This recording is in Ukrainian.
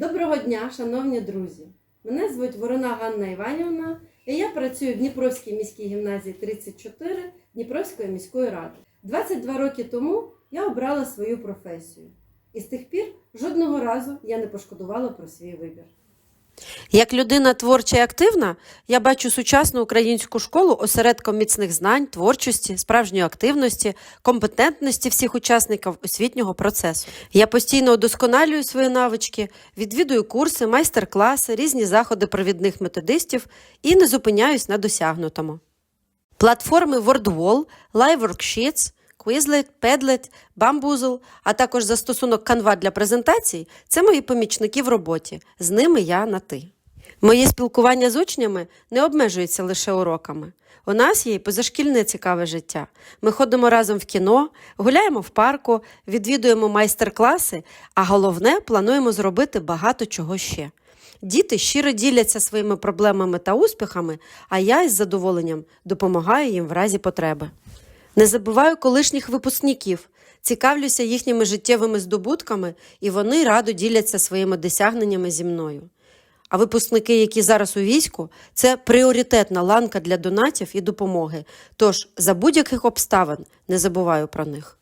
Доброго дня, шановні друзі! Мене звуть Ворона Ганна Іванівна, і я працюю в Дніпровській міській гімназії 34 Дніпровської міської ради. 22 роки тому я обрала свою професію, і з тих пір жодного разу я не пошкодувала про свій вибір. Як людина творча і активна, я бачу сучасну українську школу осередком міцних знань, творчості, справжньої активності, компетентності всіх учасників освітнього процесу. Я постійно удосконалюю свої навички, відвідую курси, майстер-класи, різні заходи провідних методистів і не зупиняюсь на досягнутому. Платформи WordWall, LiveWorksheets, Quizlet, Padlet, Bamboozle, а також застосунок Canva для презентацій – це мої помічники в роботі. З ними я на ти. Моє спілкування з учнями не обмежується лише уроками. У нас є і позашкільне цікаве життя. Ми ходимо разом в кіно, гуляємо в парку, відвідуємо майстер-класи, а головне плануємо зробити багато чого ще. Діти щиро діляться своїми проблемами та успіхами, а я із задоволенням допомагаю їм в разі потреби. Не забуваю колишніх випускників, цікавлюся їхніми життєвими здобутками, і вони радо діляться своїми досягненнями зі мною. А випускники, які зараз у війську, це пріоритетна ланка для донатів і допомоги. Тож за будь-яких обставин не забуваю про них.